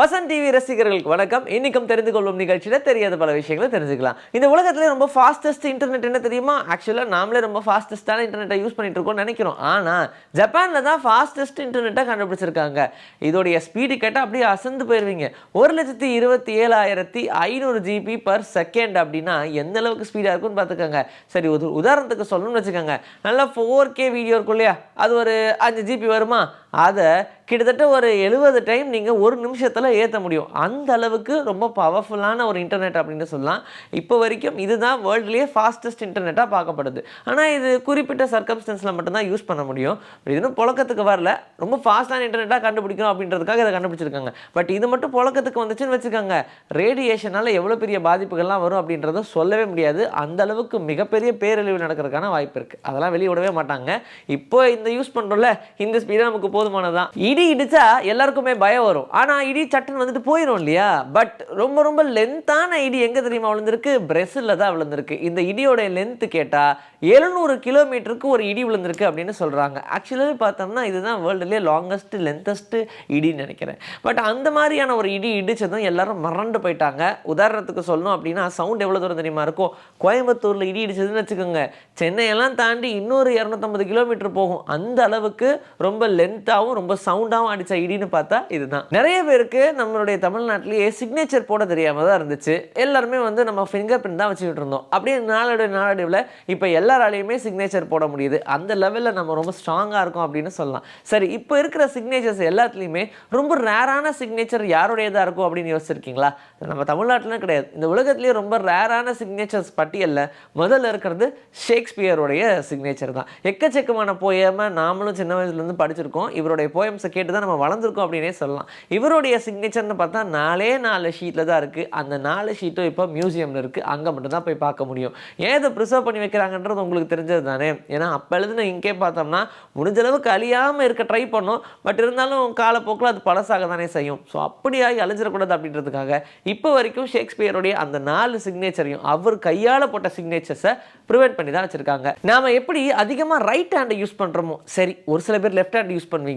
Vasan TV ரசிகர்களுக்கு வணக்கம். இன்னைக்கும் தெரிந்து கொள்ளும் நிகழ்ச்சியில் தெரியாத பல விஷயங்களை தெரிஞ்சுக்கலாம். இந்த உலகத்துல ரொம்ப ஃபாஸ்டஸ்ட் இன்டர்நெட் என்ன தெரியுமா? ஆக்சுவலாக நாமளே ரொம்ப ஃபாஸ்டஸ்ட்டான இன்டர்நெட்டை யூஸ் பண்ணிட்டு இருக்கோம்னு நினைக்கிறோம். ஆனால் ஜப்பானில் தான் ஃபாஸ்டஸ்ட் இன்டர்நெட்டை கண்டுபிடிச்சிருக்காங்க. இதோடைய ஸ்பீடு கேட்டால் அப்படியே அசந்து போயிடுவீங்க ஒரு லட்சத்தி இருபத்தி ஏழாயிரத்தி ஐநூறு ஜிபி பர் செகண்ட் அப்படின்னா எந்த அளவுக்கு ஸ்பீடாக இருக்கும்னு பார்த்துக்கோங்க. சரி ஒரு உதாரணத்துக்கு சொல்லணும்னு வச்சுக்கோங்க. நல்லா ஃபோர் கே வீடியோ இருக்கும் இல்லையா? அது ஒரு அஞ்சு ஜிபி வருமா? அதை கிட்டத்தட்ட ஒரு எழுபது டைம் நீங்கள் ஒரு நிமிஷத்தில் ஏற்ற முடியும். அந்த அளவுக்கு ரொம்ப பவர்ஃபுல்லான ஒரு இன்டர்நெட் அப்படின்னு சொல்லலாம். இப்போ வரைக்கும் இதுதான் வேர்ல்டுலேயே ஃபாஸ்டஸ்ட் இன்டர்நெட்டாக பார்க்கப்படுது. ஆனால் இது குறிப்பிட்ட சர்க்கம்ஸ்டன்ஸில் மட்டும்தான் யூஸ் பண்ண முடியும். இதுன்னு இன்னும் புழக்கத்துக்கு வரல. ரொம்ப ஃபாஸ்ட்டான இன்டர்நெட்டாக கண்டுபிடிக்கணும் அப்படின்றதுக்காக இதை கண்டுபிடிச்சிருக்காங்க. பட் இது மட்டும் புழக்கத்துக்கு வந்துச்சுன்னு வச்சுக்கோங்க. ரேடியேஷனால் எவ்வளோ பெரிய பாதிப்புகள்லாம் வரும் அப்படின்றத சொல்லவே முடியாது. அந்த அளவுக்கு மிகப்பெரிய பேரழிவு நடக்கிறதுக்கான வாய்ப்பு இருக்குது அதெல்லாம் வெளியிடவே மாட்டாங்க. இப்போ இந்த யூஸ் பண்ணுறோம்ல இந்த ஸ்பீடாக நமக்கு போதுமானதான் இடி இடிச்சா எல்லாருக்குமே பயம் வரும். ஆனால் இடி சட்டுன்னு வந்துட்டு போயிடும் இல்லையா? பட் ரொம்ப ரொம்ப லென்த்தான இடி எங்கே தெரியுமா விழுந்திருக்கு? பிரேசிலில் தான் விழுந்திருக்கு. இந்த இடியோட லென்த்து கேட்டால் எழுநூறு கிலோமீட்டருக்கு ஒரு இடி விழுந்திருக்கு அப்படின்னு சொல்கிறாங்க ஆக்சுவலாகவே பார்த்தோம்னா இதுதான் வேர்ல்டுலேயே லாங்கஸ்ட் லென்த்தஸ்ட் இடின்னு நினைக்கிறேன். பட் அந்த மாதிரியான ஒரு இடி இடிச்சதும் எல்லாரும் மறண்டு போயிட்டாங்க. உதாரணத்துக்கு சொல்லணும் அப்படின்னா சவுண்ட் எவ்வளோ தூரம் தெரியுமா இருக்கும்? கோயம்புத்தூரில் இடி இடிச்சதுன்னு வச்சுக்கோங்க. சென்னையெல்லாம் தாண்டி இன்னொரு இரநூத்தம்பது கிலோமீட்டர் போகும். அந்த அளவுக்கு ரொம்ப லென்த் லென்த்தாகவும் ரொம்ப சவுண்டாகவும் அடித்த இடின்னு பார்த்தா இதுதான். நிறைய பேருக்கு நம்மளுடைய தமிழ்நாட்டிலேயே சிக்னேச்சர் போட தெரியாமல் தான் இருந்துச்சு. எல்லாருமே வந்து நம்ம ஃபிங்கர் பிரிண்ட் தான் வச்சுக்கிட்டு இருந்தோம். அப்படியே நாளோட நாளடைவில் இப்போ எல்லாராலையுமே சிக்னேச்சர் போட முடியுது. அந்த லெவலில் நம்ம ரொம்ப ஸ்ட்ராங்காக இருக்கும் அப்படின்னு சொல்லலாம். சரி இப்போ இருக்கிற சிக்னேச்சர்ஸ் எல்லாத்துலேயுமே ரொம்ப ரேரான சிக்னேச்சர் யாருடையதாக இருக்கும் அப்படின்னு யோசிச்சிருக்கீங்களா? நம்ம தமிழ்நாட்டிலும் கிடையாது. இந்த உலகத்துலேயே ரொம்ப ரேரான சிக்னேச்சர்ஸ் பட்டியலில் முதல்ல இருக்கிறது ஷேக்ஸ்பியருடைய சிக்னேச்சர் தான். எக்கச்சக்கமான போயாமல் நாமளும் சின்ன வயசுலேருந்து படிச்சிருக்கோம். இவருடைய போயம்ஸை கேட்டு தான் நம்ம வளர்ந்துருக்கோம் அப்படின்னே சொல்லலாம். இவருடைய சிக்னேச்சர்னு பார்த்தா நாலே நாலு ஷீட்டில் தான் இருக்குது அந்த நாலு ஷீட்டும் இப்போ மியூசியமில் இருக்குது அங்கே மட்டும்தான் போய் பார்க்க முடியும். ஏன் இதை ப்ரிசர்வ் பண்ணி வைக்கிறாங்கன்றது உங்களுக்கு தெரிஞ்சது தானே? ஏன்னா அப்போ எழுதுன இங்கே பார்த்தோம்னா முடிஞ்சளவுக்கு அழியாமல் இருக்க ட்ரை பண்ணோம். பட் இருந்தாலும் காலப்போக்கில் அது பழசாக தானே செய்யும். ஸோ அப்படியாகி அழிஞ்சிடக்கூடாது அப்படின்றதுக்காக இப்போ வரைக்கும் ஷேக்ஸ்பியருடைய அந்த நாலு சிக்னேச்சரையும் அவர் கையால் போட்ட சிக்னேச்சர்ஸை ப்ரிவெண்ட் பண்ணி தான் வச்சுருக்காங்க. நாம் எப்படி அதிகமாக ரைட் ஹேண்டை யூஸ் பண்ணுறோமோ சரி ஒரு சில பேர் லெஃப்ட் ஹேண்ட் யூஸ் பண்ணுவீங்க.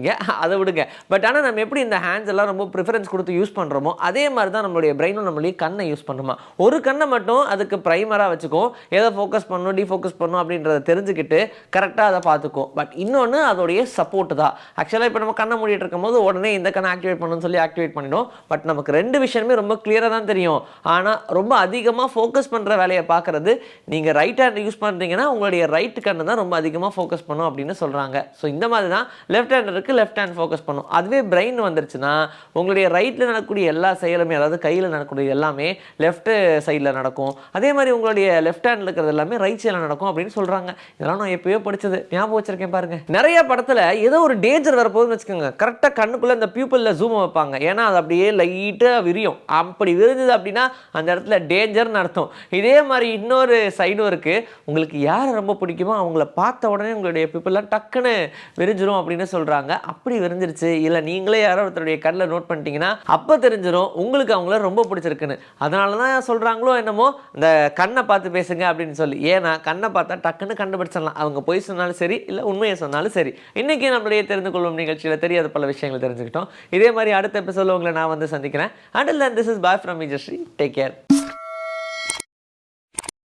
அதை விடுங்க. பட் ஆனால் நம்ம எப்படி இந்த ஹேண்ட்ஸ் எல்லாம் ரொம்ப ப்ரிஃபரன்ஸ் கொடுத்து யூஸ் பண்ணுறோமோ அதே மாதிரி தான் நம்மளுடைய பிரெயினும் நம்மளுடைய கண்ணை யூஸ் பண்ணுமா? ஒரு கண்ணை மட்டும் அதுக்கு ப்ரைமராக வச்சுக்கும். எதை ஃபோக்கஸ் பண்ணணும் டிஃபோக்கஸ் பண்ணணும் அப்படின்றத தெரிஞ்சுக்கிட்டு கரெக்டாக அதை பார்த்துக்கும். பட் இன்னொன்று அதோடைய சப்போர்ட் தான். ஆக்சுவலாக இப்போ நம்ம கண்ணை மூடிட்டு இருக்கும்போது உடனே இந்த கண்ணை ஆக்டிவேட் பண்ணணும்னு சொல்லி ஆக்டிவேட் பண்ணிடும். பட் நமக்கு ரெண்டு விஷயமே ரொம்ப கிளியராக தான் தெரியும். ஆனால் ரொம்ப அதிகமாக ஃபோக்கஸ் பண்ணுற வேலையை பார்க்குறது நீங்கள் ரைட் ஹேண்ட் யூஸ் பண்ணுறீங்கன்னா உங்களுடைய ரைட் கண்ணு தான் ரொம்ப அதிகமாக ஃபோக்கஸ் பண்ணும் அப்படின்னு சொல்கிறாங்க ஸோ இந்த மாதிரி தான் லெஃப்ட் ஹேண்ட் ஹேண்டருக்கு லெஃப்ட் ஹேண்ட் ஃபோக்கஸ் பண்ணும். அதுவே பிரெயின் வந்துருச்சுன்னா உங்களுடைய ரைட்டில் நடக்கக்கூடிய எல்லா செயலுமே அதாவது கையில் நடக்கக்கூடிய எல்லாமே லெஃப்ட் சைடில் நடக்கும். அதே மாதிரி உங்களுடைய லெஃப்ட் ஹேண்டில் இருக்கிறது எல்லாமே ரைட் சைடில் நடக்கும் அப்படின்னு சொல்கிறாங்க இதெல்லாம் நான் எப்பயோ படிச்சது. ஞாபகம் வச்சிருக்கேன் பாருங்க. நிறைய படத்தில் ஏதோ ஒரு டேஞ்சர் வரப்போகுதுன்னு வச்சுக்கோங்க. கரெக்டாக கண்ணுக்குள்ளே இந்த பியூப்பிளில் ஜூம் வைப்பாங்க. ஏன்னா அது அப்படியே லைட்டாக விரியும். அப்படி விரிஞ்சது அப்படின்னா அந்த இடத்துல டேஞ்சர்னு அர்த்தம். இதே மாதிரி இன்னொரு சைடும் இருக்குது உங்களுக்கு யாரை ரொம்ப பிடிக்குமோ அவங்கள பார்த்த உடனே உங்களுடைய பீப்புளெலாம் டக்குன்னு விரிஞ்சிரும் அப்படின்னு சொல்கிறாங்க அப்படி விரிஞ்சிருச்சு. இல்லை நீங்களே யாரோ ஒருத்தருடைய கண்ணில் நோட் பண்ணிட்டீங்கன்னா அப்போ தெரிஞ்சிடும் உங்களுக்கு அவங்கள ரொம்ப பிடிச்சிருக்குன்னு. அதனால தான் சொல்கிறாங்களோ என்னமோ இந்த கண்ணை பார்த்து பேசுங்க அப்படின்னு சொல்லி. ஏன்னா கண்ணை பார்த்தா டக்குன்னு கண்டுபிடிச்சிடலாம். அவங்க பொய் சொன்னாலும் சரி இல்லை உண்மையை சொன்னாலும் சரி. இன்றைக்கி நம்மளுடைய தெரிந்து கொள்ளும் நிகழ்ச்சியில் தெரியாத பல விஷயங்கள் தெரிஞ்சுக்கிட்டோம். இதே மாதிரி அடுத்த எபிசோட உங்களை நான் வந்து சந்திக்கிறேன். Until this is bye from Ijasree take care